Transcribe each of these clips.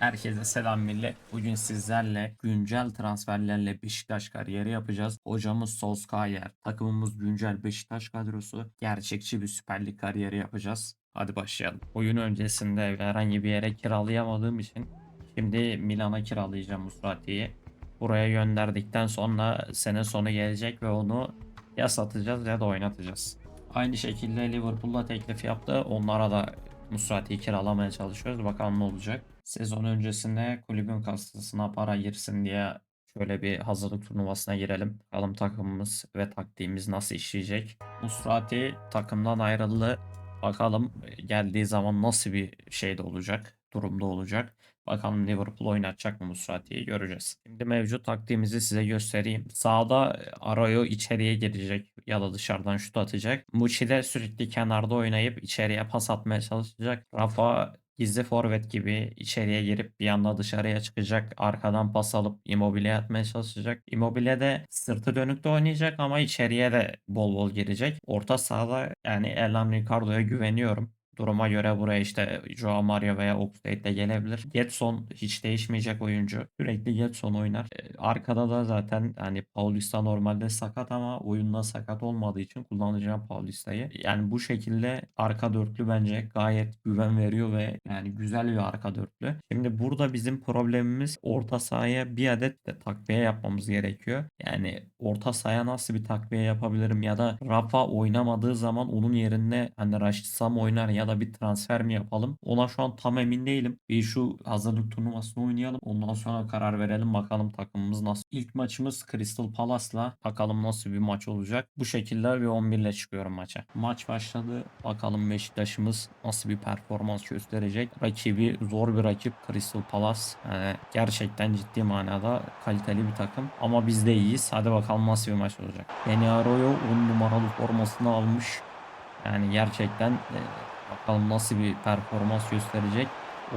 Herkese selam millet. Bugün sizlerle güncel transferlerle Beşiktaş kariyeri yapacağız. Hocamız Solskjaer, takımımız güncel Beşiktaş kadrosu, gerçekçi bir Süper Lig kariyeri yapacağız. Hadi başlayalım. Oyun öncesinde herhangi bir yere kiralayamadığım için şimdi Milan'a kiralayacağım Musrati'yi. Buraya gönderdikten sonra sene sonu gelecek ve onu ya satacağız ya da oynatacağız. Aynı şekilde Liverpool'da teklif yaptı. Onlara da Musrati'yi kiralamaya çalışıyoruz. Bakalım ne olacak. Sezon öncesinde kulübün kasasına para girsin diye şöyle bir hazırlık turnuvasına girelim. Bakalım takımımız ve taktiğimiz nasıl işleyecek. Musrati takımdan ayrıldı. Bakalım geldiği zaman nasıl bir şeyde olacak, durumda olacak. Bakalım Liverpool oynatacak mı Musrati'yi göreceğiz. Şimdi mevcut taktiğimizi size göstereyim. Sağda Arroyo içeriye girecek ya da dışarıdan şut atacak. Muçi de sürekli kenarda oynayıp içeriye pas atmaya çalışacak. Rafa gizli forvet gibi içeriye girip bir anda dışarıya çıkacak. Arkadan pas alıp Immobile'ye atmaya çalışacak. Immobile de sırtı dönükte oynayacak ama içeriye de bol bol girecek. Orta sahada yani Elan Ricardo'ya güveniyorum. Duruma göre buraya işte Joao Mario veya Oxlade de gelebilir. Getson hiç değişmeyecek oyuncu. Sürekli Getson oynar. Ee, Arkada da zaten hani Paulista normalde sakat ama oyunda sakat olmadığı için kullanacağım Paulista'yı. Yani bu şekilde arka dörtlü bence gayet güven veriyor ve yani güzel bir arka dörtlü. Şimdi burada bizim problemimiz orta sahaya bir adet de takviye yapmamız gerekiyor. Yani orta sahaya nasıl bir takviye yapabilirim ya da Rafa oynamadığı zaman onun yerine hani Raşit Sam oynar ya da bir transfer mi yapalım? Ona şu an tam emin değilim. Bir şu hazırlık turnuvasını oynayalım. Ondan sonra karar verelim bakalım takımımız nasıl. İlk maçımız Crystal Palace'la. Bakalım nasıl bir maç olacak. Bu şekilde bir 11 ile çıkıyorum maça. Maç başladı. Bakalım Beşiktaş'ımız nasıl bir performans gösterecek. Rakibi zor bir rakip Crystal Palace. Yani gerçekten ciddi manada kaliteli bir takım. Ama biz de iyiyiz. Hadi bakalım nasıl bir maç olacak. Beni Arroyo 10 numaralı formasını almış. Yani gerçekten e, bakalım nasıl bir performans gösterecek.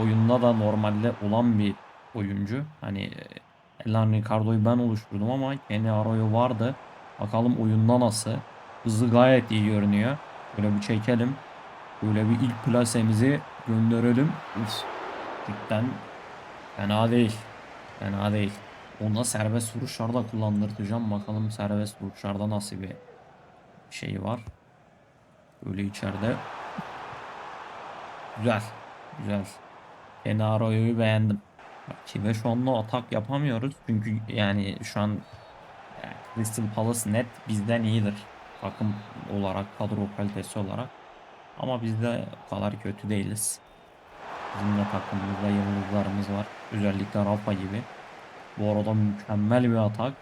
Oyunda da normalde olan bir oyuncu. Hani e, Elan Ricardo'yu ben oluşturdum ama Kenny Arroyo vardı. Bakalım oyunda nasıl. Hızı gayet iyi görünüyor. Böyle bir çekelim. Böyle bir ilk plasemizi gönderelim. Uf, cidden fena değil. Fena değil. Ona serbest vuruşlarda kullandıracağım. Bakalım serbest vuruşlarda nasıl bir şey var. Böyle içeride. Güzel. Güzel. Kenaro'yu beğendim. Rakibe şu anda atak yapamıyoruz. Çünkü yani şu an yani Crystal Palace net bizden iyidir. Takım olarak, kadro kalitesi olarak. Ama biz de o kadar kötü değiliz. Bizim de takımımızda yıldızlarımız var. Özellikle Rafa gibi. Bu arada mükemmel bir atak.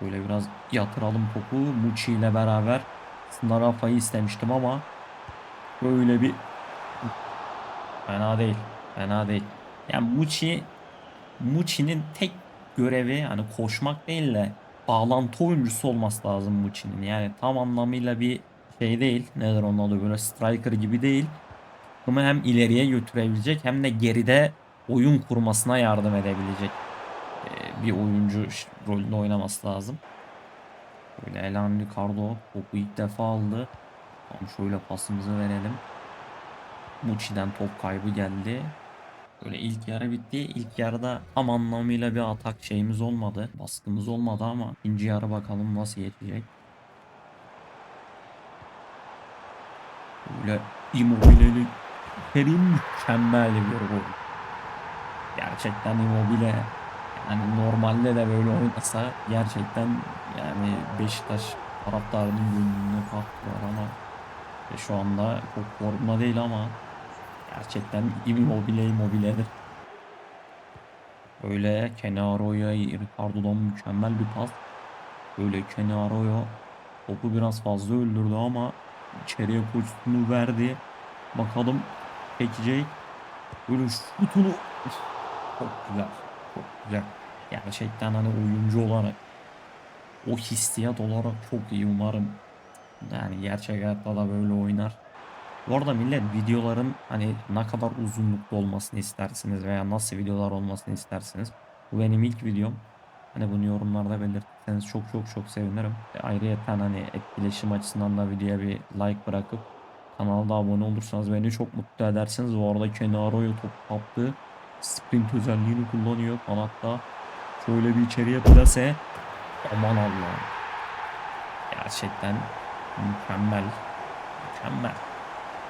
Böyle biraz yatıralım topu. Muçi ile beraber. Aslında Rafa'yı istemiştim ama böyle bir fena değil. Fena değil. Yani Muçi Muçi'nin tek görevi hani koşmak değil de bağlantı oyuncusu olması lazım Muçi'nin. Yani tam anlamıyla bir şey değil. Nedir onun adı böyle striker gibi değil. Ama hem ileriye götürebilecek hem de geride oyun kurmasına yardım edebilecek e, bir oyuncu rolünde oynaması lazım. Böyle Elan Ricardo topu ilk defa aldı. Tamam şöyle pasımızı verelim. Muçi'den top kaybı geldi. Böyle ilk yarı bitti. İlk yarıda tam anlamıyla bir atak şeyimiz olmadı. Baskımız olmadı ama ikinci yarı bakalım nasıl geçecek. Böyle Immobile'li Kerim mükemmel bir gol. Gerçekten Immobile yani normalde de böyle oynasa gerçekten yani Beşiktaş taraftarının gönlüne kalktılar ama ve şu anda çok formda değil ama gerçekten Immobile Immobile'dir. Böyle Kenaro'ya Ricardo'dan mükemmel bir pas. Böyle Kenaro'ya topu biraz fazla öldürdü ama içeriye koşusunu verdi. Bakalım çekecek. Böyle şutunu çok güzel. Çok güzel. Gerçekten hani oyuncu olarak o hissiyat olarak çok iyi umarım. Yani gerçek hayatta da böyle oynar. Bu arada millet videoların hani ne kadar uzunlukta olmasını istersiniz veya nasıl videolar olmasını istersiniz. Bu benim ilk videom. Hani bunu yorumlarda belirtirseniz çok çok çok sevinirim. E, Ayrıyeten hani etkileşim açısından da videoya bir like bırakıp Kanala abone olursanız beni çok mutlu edersiniz. Bu arada Kenaro'yu top kaptı. Sprint özelliğini kullanıyor kanatta. Şöyle bir içeriye plase. Aman Allah'ım. Gerçekten mükemmel. Mükemmel.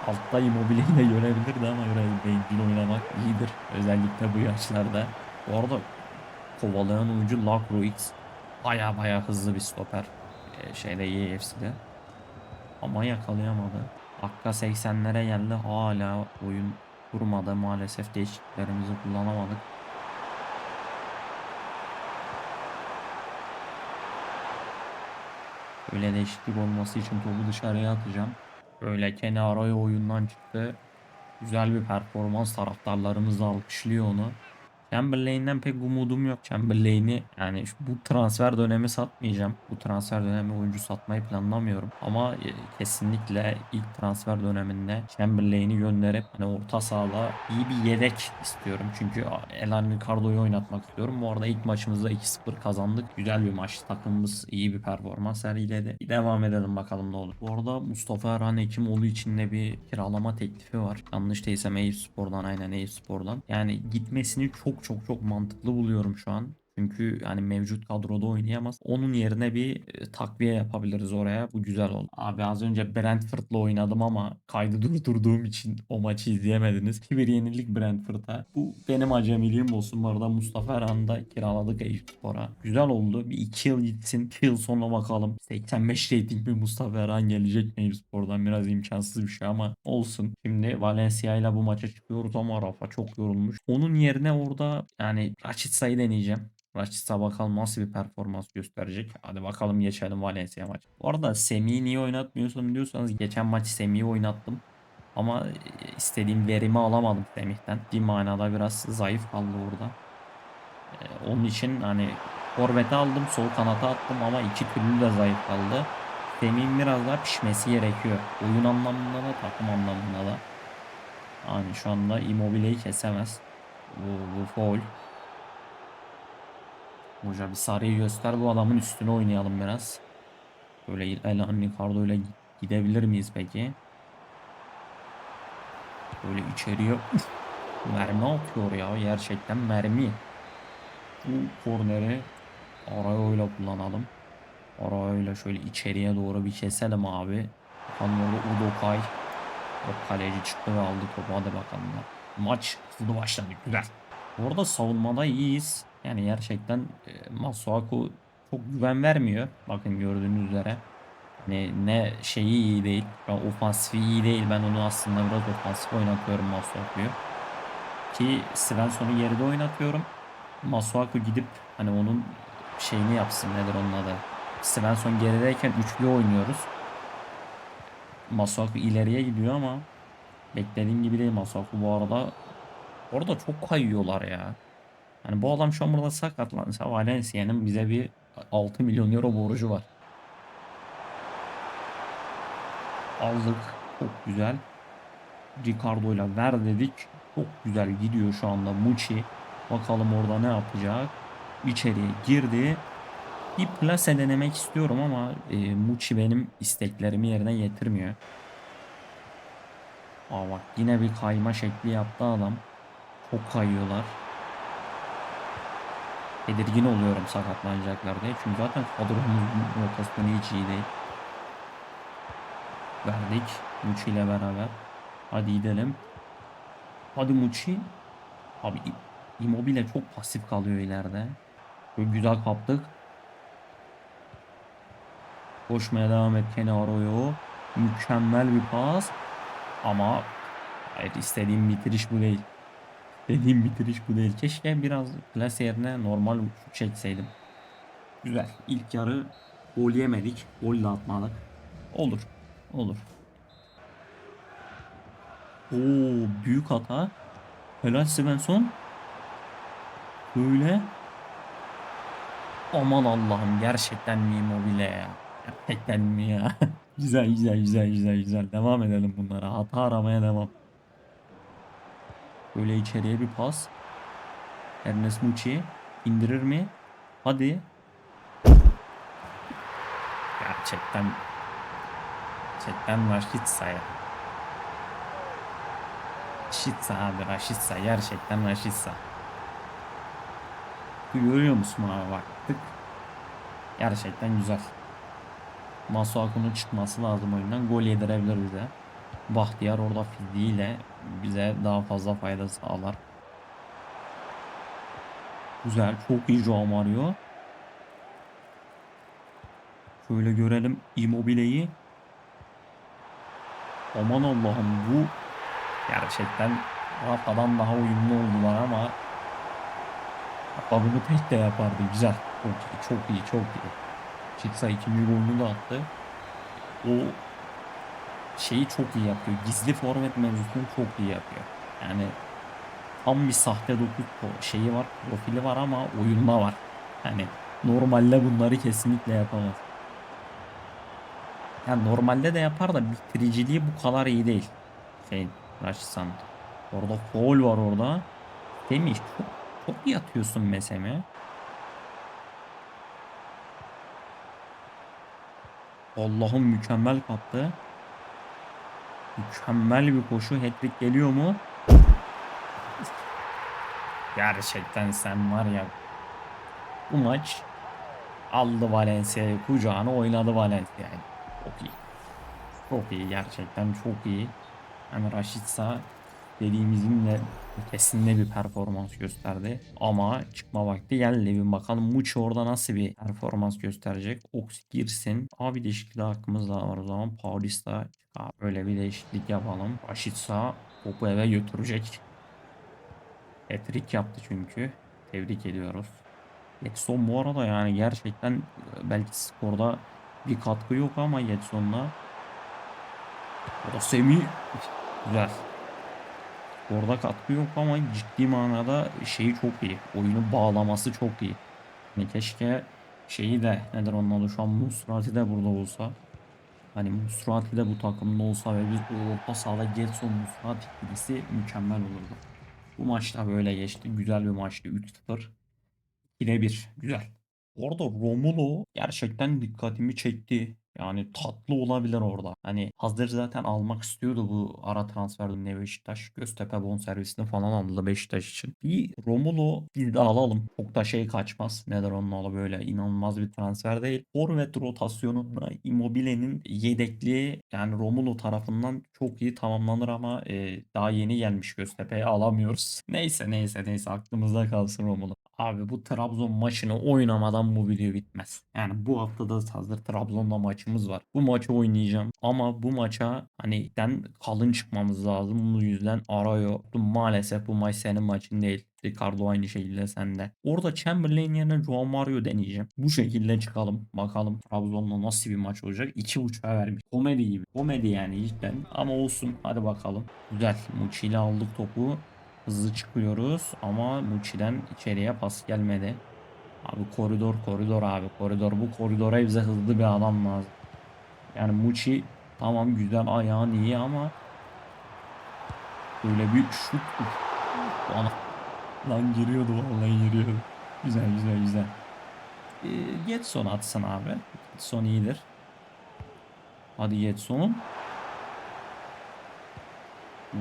Altta Immobile ile görebilirdi ama öyle bencil oynamak iyidir. Özellikle bu yaşlarda. Bu arada kovalayan oyuncu Lacroix baya baya hızlı bir stoper. Ee, şeyde EFC'de. Ama yakalayamadı. Dakika 80'lere geldi. Hala oyun kurmadı. Maalesef değişikliklerimizi kullanamadık. Öyle değişiklik olması için topu dışarıya atacağım. Böyle kenara oyundan çıktı. Güzel bir performans taraftarlarımız alkışlıyor onu. Chamberlain'den pek umudum yok. Chamberlain'i yani bu transfer dönemi satmayacağım. Bu transfer dönemi oyuncu satmayı planlamıyorum. Ama e, kesinlikle ilk transfer döneminde Chamberlain'i gönderip hani orta sahada iyi bir yedek istiyorum. Çünkü Elan Ricardo'yu oynatmak istiyorum. Bu arada ilk maçımızda 2-0 kazandık. Güzel bir maç. Takımımız iyi bir performans sergiledi. Devam edelim bakalım ne olur. Bu arada Mustafa Erhan Hekimoğlu için de bir kiralama teklifi var. Yanlış değilsem Eyüp Spor'dan aynen Eyüp Spor'dan. Yani gitmesini çok çok çok mantıklı buluyorum şu an. Çünkü yani mevcut kadroda oynayamaz. Onun yerine bir e, takviye yapabiliriz oraya. Bu güzel oldu. Abi az önce Brentford'la oynadım ama kaydı durdurduğum için o maçı izleyemediniz. Bir yenildik Brentford'a. Bu benim acemiliğim olsun. Bu arada Mustafa Erhan'ı da kiraladık Eyüpspor'a. Güzel oldu. Bir 2 yıl gitsin. 2 yıl sonra bakalım. 85 rating bir Mustafa Erhan gelecek mi Eyüpspor'dan? Biraz imkansız bir şey ama olsun. Şimdi Valencia ile bu maça çıkıyoruz ama Rafa çok yorulmuş. Onun yerine orada yani Rachitsa'yı deneyeceğim. Rashica bakalım nasıl bir performans gösterecek. Hadi bakalım geçelim Valencia maçı. Bu arada Semih'i niye oynatmıyorsun diyorsanız geçen maç Semih'i oynattım. Ama e, istediğim verimi alamadım Semih'ten. Bir manada biraz zayıf kaldı orada. E, Onun için hani forvete aldım, sol kanata attım ama iki türlü de zayıf kaldı. Semih'in biraz daha pişmesi gerekiyor. Oyun anlamında da takım anlamında da. Yani şu anda Immobile'yi kesemez. Bu, bu foul. Hoca bir sarıyı göster bu adamın üstüne oynayalım biraz. Böyle Elan Ricardo ile gidebilir miyiz peki? Böyle içeriye uf, mermi atıyor ya gerçekten mermi. Bu korneri Arayo'yla kullanalım. Arayo'yla şöyle içeriye doğru bir keselim abi. Bakalım orada Udokay. O kaleci çıktı ve aldı topu hadi bakalım. Maç hızlı başladı güzel. Orada savunmada iyiyiz. Yani gerçekten e, Masuaku çok güven vermiyor. Bakın gördüğünüz üzere. Ne, ne şeyi iyi değil. Ben ofansifi iyi değil. Ben onu aslında biraz ofansif oynatıyorum Masuaku'yu. Ki Svensson'u geride oynatıyorum. Masuaku gidip hani onun şeyini yapsın nedir onun adı. Svensson gerideyken üçlü oynuyoruz. Masuaku ileriye gidiyor ama beklediğim gibi değil Masuaku bu arada. Orada çok kayıyorlar ya. Hani bu adam şu an burada sakatlansa Valencia'nın bize bir 6 milyon euro borcu var. Aldık. Çok güzel. Ricardo ile ver dedik. Çok güzel gidiyor şu anda Muçi. Bakalım orada ne yapacak. İçeriye girdi. Bir plase denemek istiyorum ama e, Muçi benim isteklerimi yerine getirmiyor. Aa bak yine bir kayma şekli yaptı adam. Çok kayıyorlar. Tedirgin oluyorum sakatlanacaklar diye. Çünkü zaten kadromuzun rotasyonu hiç iyi değil. Verdik. Muçi ile beraber. Hadi gidelim. Hadi Muçi. Abi Immobile çok pasif kalıyor ileride. Çok güzel kaptık. Koşmaya devam et Kenaro'yu. Mükemmel bir pas. Ama hayır istediğim bitiriş bu değil. Dediğim bitiriş bu değil. Keşke biraz plase yerine normal çekseydim. Güzel. İlk yarı gol yemedik. Gol de atmadık. Olur. Olur. Oo büyük hata. Helal Svensson. Böyle. Aman Allah'ım gerçekten mi Immobile ya? Gerçekten mi ya? güzel güzel güzel güzel güzel. Devam edelim bunlara. Hata aramaya devam. Böyle içeriye bir pas. Ernest Muçi indirir mi? Hadi. Gerçekten gerçekten Raşit Saya. Raşitsa abi Raşitsa gerçekten Raşitsa. Görüyor musun abi bak tık. Gerçekten güzel. Masuaku'nun çıkması lazım oyundan. Gol yedirebilir bize. Bahtiyar orada fiziğiyle bize daha fazla fayda sağlar. Güzel. Çok iyi Joao Mario. Şöyle görelim Immobile'yi. Aman Allah'ım bu gerçekten Rafa'dan daha uyumlu oldular ama Rafa bunu tek de yapardı. Güzel. Çok iyi, çok iyi, çok iyi. Çıksa ikinci golünü de attı. O şeyi çok iyi yapıyor. Gizli forvet mevzusunu çok iyi yapıyor. Yani tam bir sahte dokuz şeyi var, profili var ama oyunda var. Yani normalde bunları kesinlikle yapamaz. Yani normalde de yapar da bitiriciliği bu kadar iyi değil. Şeyin, Raşitsan. Orada foul var orada. Demiş çok, çok iyi atıyorsun Mesem'e. Allah'ım mükemmel kaptı. Mükemmel bir koşu. Hat-trick geliyor mu? Gerçekten sen var ya bu maç aldı Valencia'yı kucağına oynadı Valencia'yı. Çok iyi. Çok iyi gerçekten çok iyi. Yani Raşitsa dediğimizin de ötesinde bir performans gösterdi. Ama çıkma vakti geldi. Bir bakalım Muçi orada nasıl bir performans gösterecek. Ox girsin. Abi değişikliği hakkımız da var o zaman. Paulista böyle bir değişiklik yapalım. Raşitsa topu eve götürecek. Hat-trick yaptı çünkü. Tebrik ediyoruz. Getson bu arada yani gerçekten e, belki skorda bir katkı yok ama Getson'la o da Semih güzel. Orada katkı yok ama ciddi manada şeyi çok iyi. Oyunu bağlaması çok iyi. Hani keşke şeyi de nedir onun adı şu an Musrati de burada olsa. Hani Musrati de bu takımda olsa ve biz orta sahada Getson Musrati ikilisi mükemmel olurdu. Bu maçta böyle geçti. Güzel bir maçtı. 3-0. 2'de 1. Güzel. Orada Romulo gerçekten dikkatimi çekti. Yani tatlı olabilir orada. Hani hazır zaten almak istiyordu bu ara transfer döneminde Beşiktaş. Göztepe bonservisini falan aldı Beşiktaş için. Bir Romulo biz de alalım. Çok da şey kaçmaz. Neler onunla böyle inanılmaz bir transfer değil. Forvet rotasyonunda Immobile'nin yedekliği yani Romulo tarafından çok iyi tamamlanır ama e, daha yeni gelmiş Göztepe'ye alamıyoruz. Neyse neyse neyse aklımızda kalsın Romulo. Abi bu Trabzon maçını oynamadan bu video bitmez. Yani bu haftada hazır Trabzon'la maçımız var. Bu maçı oynayacağım ama bu maça hani den kalın çıkmamız lazım. Bu yüzden arıyor. Maalesef bu maç senin maçın değil. Ricardo aynı şekilde sende. Orada Chamberlain yerine Joao Mario deneyeceğim. Bu şekilde çıkalım. Bakalım Trabzon'la nasıl bir maç olacak. 2.5'a vermiş. Komedi gibi. Komedi yani cidden. Ama olsun. Hadi bakalım. Güzel. Muçi ile aldık topu. Hızlı çıkıyoruz ama Muçi'den içeriye pas gelmedi. Abi koridor koridor abi koridor bu koridora bize hızlı bir adam lazım. Yani Muçi tamam güzel ayağın iyi ama böyle bir şut uf. Ana. Lan giriyordu vallahi giriyordu. Güzel güzel güzel. Ee, Getson atsın abi. Getson iyidir. Hadi Getson. Oo,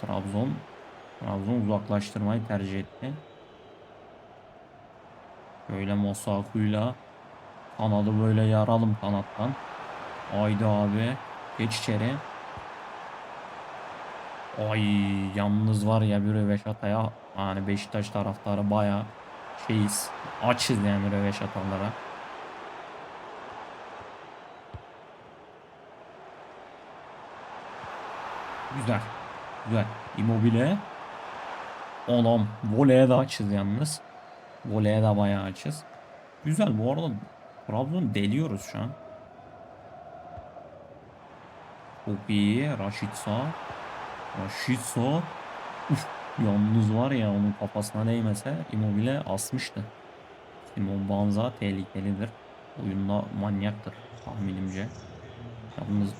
Trabzon Trabzon uzaklaştırmayı tercih etti. Böyle Mosaku'yla kanadı böyle yaralım kanattan. Haydi abi. Geç içeri. Ay yalnız var ya bir Röveşata'ya yani Beşiktaş taraftarı baya şeyiz. Açız yani Röveşatalara. Güzel. Güzel. Immobile. Oğlum voleye de açız yalnız. Voleye de bayağı açız. Güzel bu arada Trabzon deliyoruz şu an. Çok iyi. Raşitsa. Raşitsa. Uf, yalnız var ya onun kafasına değmese Immobile asmıştı. Simon Banza tehlikelidir. Oyunda manyaktır tahminimce. Yalnız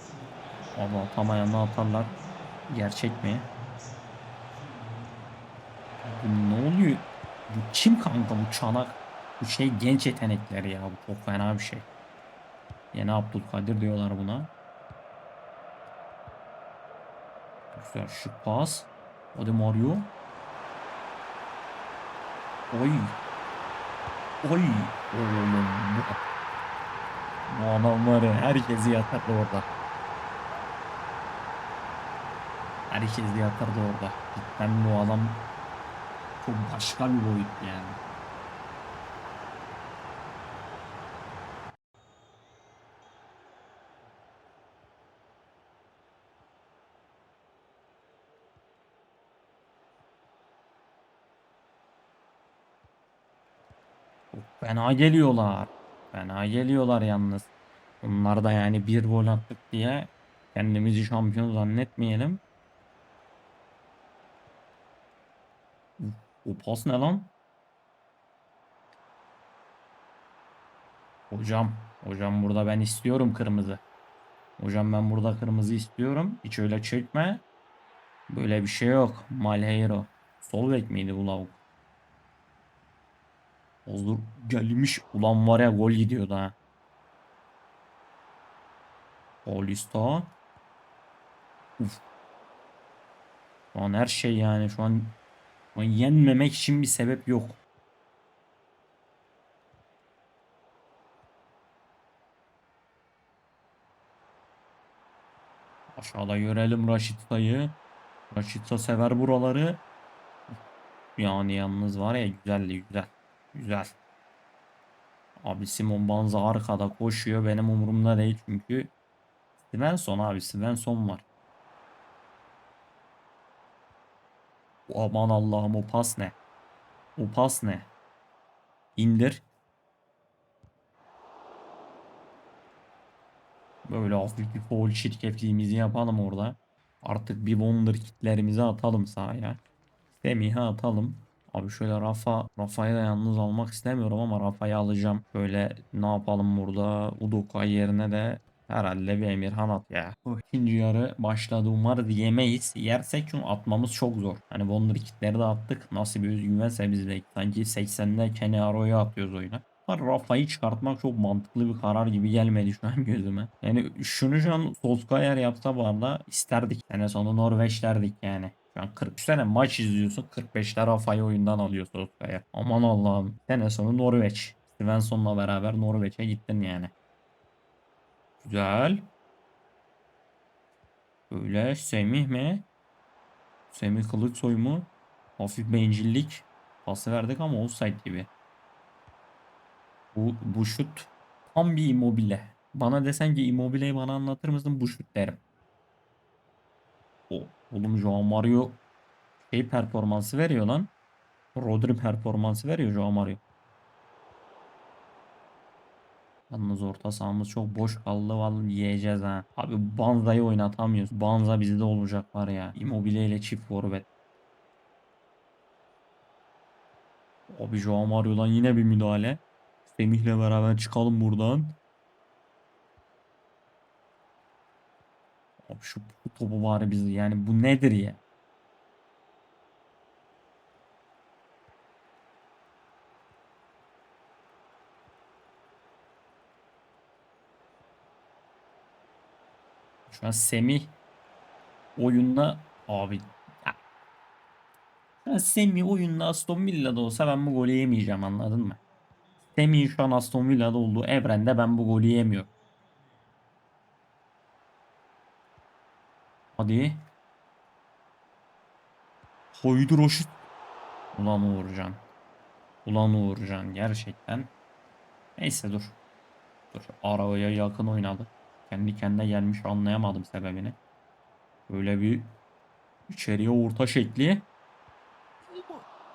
Allah tam ayağına atarlar. Gerçek mi? Bu ne oluyor? Bu kim kanka bu çanak? Bu şey genç yetenekleri ya. Bu çok fena bir şey. Yeni Abdülkadir diyorlar buna. Güzel şu pas. Hadi Mario. Oy. Oy. Oğlum bu, adam var ya herkesi yatırdı orada. Herkesi yatırdı orada. Cidden bu adam çok başka bir boyut yani. Fena geliyorlar. Fena geliyorlar yalnız. Bunlar da yani bir gol attık diye kendimizi şampiyon zannetmeyelim. O pas ne lan? Hocam, hocam burada ben istiyorum kırmızı. Hocam ben burada kırmızı istiyorum. Hiç öyle çekme. Böyle bir şey yok. Malheiro. Sol bek miydi bu lavuk? Olur gelmiş. Ulan var ya gol gidiyordu ha. Paulista. Uf. Şu an her şey yani şu an, an yenmemek için bir sebep yok. Aşağıda görelim Raşita'yı. Raşita sever buraları. Yani yalnız var ya güzeldi güzel. Güzel. Abi Simon Banza arkada koşuyor. Benim umurumda değil çünkü. Svensson abi Svensson var. Aman Allah'ım o pas ne? O pas ne? İndir. Böyle hafif bir foul çirkefliğimizi yapalım orada. Artık bir wonderkidlerimizi atalım sahaya. Semih'e atalım. Abi şöyle Rafa, Rafa'yı da yalnız almak istemiyorum ama Rafa'yı alacağım. Böyle ne yapalım burada? Udoka yerine de herhalde bir Emirhan at ya. O ikinci yarı başladı. Umarız yemeyiz. Yersek çünkü atmamız çok zor. Hani Wonderkid'leri de attık. Nasıl bir özgüvense bizde. Sanki 80'de Kenny Aro'yu atıyoruz oyuna. Rafa'yı çıkartmak çok mantıklı bir karar gibi gelmedi şu an gözüme. Yani şunu şu an Solskjaer yapsa bu arada isterdik. Sene sonu Norveç derdik yani. Şu an 40 sene maç izliyorsun 45'te Rafa'yı oyundan alıyor Solskjaer. Aman Allah'ım. Sene sonu Norveç. Svensson'la beraber Norveç'e gittin yani. Güzel. Böyle Semih mi? Semih Kılıçsoy mu? Hafif bencillik. Pası verdik ama offside gibi. Bu, bu şut tam bir immobile. Bana desen ki immobileyi bana anlatır mısın? Bu şut derim. O, oğlum Joao Mario şey performansı veriyor lan. Rodri performansı veriyor Joao Mario. Yalnız orta sahamız çok boş kaldı vallahi yiyeceğiz ha. Abi Banza'yı oynatamıyoruz. Banza bizde olacak var ya. Immobile ile çift forvet. Abi Joao Mario'dan yine bir müdahale. Semih'le beraber çıkalım buradan. Abi şu topu bari bizi yani bu nedir ya? Şu an Semih oyunda abi ya. Şu an Semih oyunda Aston Villa'da olsa ben bu golü yemeyeceğim anladın mı? Semih'in şu an Aston Villa'da olduğu evrende ben bu golü yemiyorum. Hadi. Haydi Roşit. Ulan Uğurcan. Ulan Uğurcan gerçekten. Neyse dur. Dur. Arabaya yakın oynadı. Kendi kendine gelmiş anlayamadım sebebini. Böyle bir içeriye orta şekli.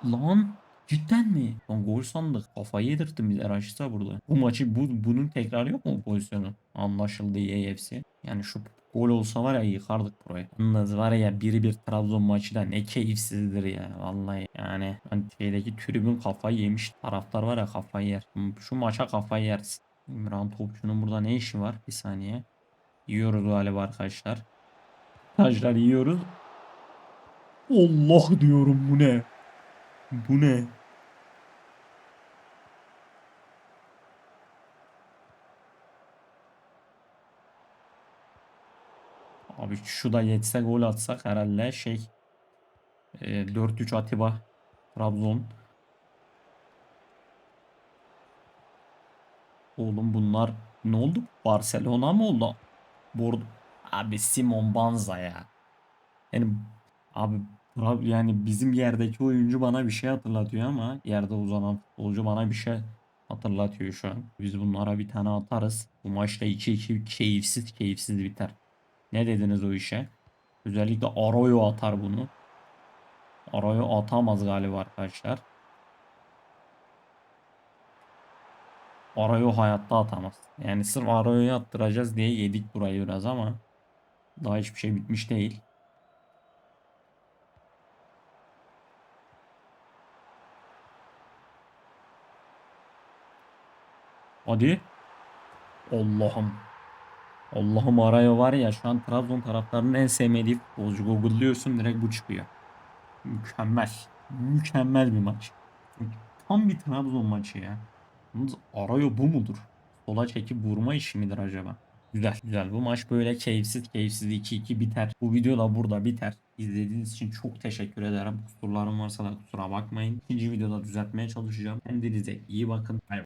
Lan cidden mi? Lan gol sandık. Kafayı yedirttin bize Raşit'a burada. Bu maçı bu, bunun tekrarı yok mu bu pozisyonun? Anlaşıldı EFC. Yani şu gol olsa var ya yıkardık burayı. Yalnız var ya biri bir Trabzon maçı da ne keyifsizdir ya. Vallahi yani hani şeydeki tribün kafayı yemiş. Taraftar var ya kafayı yer. Şu maça kafayı yersin. İmran Topçu'nun burada ne işi var? Bir saniye. Yiyoruz galiba arkadaşlar. Arkadaşlar yiyoruz. Allah diyorum bu ne? Bu ne? Abi şu da yetse gol atsak herhalde şey Ee, 4-3 Atiba. Trabzon. Oğlum bunlar ne oldu? Barcelona mı oldu? Bordo. Abi Simon Banza ya. Yani abi yani bizim yerdeki oyuncu bana bir şey hatırlatıyor ama yerde uzanan futbolcu bana bir şey hatırlatıyor şu an. Biz bunlara bir tane atarız. Bu maçta 2-2 keyifsiz keyifsiz biter. Ne dediniz o işe? Özellikle Arroyo atar bunu. Arroyo atamaz galiba arkadaşlar. Arroyo hayatta atamaz. Yani sırf Arroyo'yu attıracağız diye yedik burayı biraz ama daha hiçbir şey bitmiş değil. Hadi. Allah'ım. Allah'ım Arroyo var ya şu an Trabzon taraftarının en sevmediği futbolcu. Google'lıyorsun direkt bu çıkıyor. Mükemmel. Mükemmel bir maç. Tam bir Trabzon maçı ya. Yalnız Arroyo bu mudur? Sola çekip vurma işi midir acaba? Güzel güzel. Bu maç böyle keyifsiz keyifsiz 2-2 biter. Bu video da burada biter. İzlediğiniz için çok teşekkür ederim. Kusurlarım varsa da kusura bakmayın. İkinci videoda düzeltmeye çalışacağım. Kendinize iyi bakın. Bay.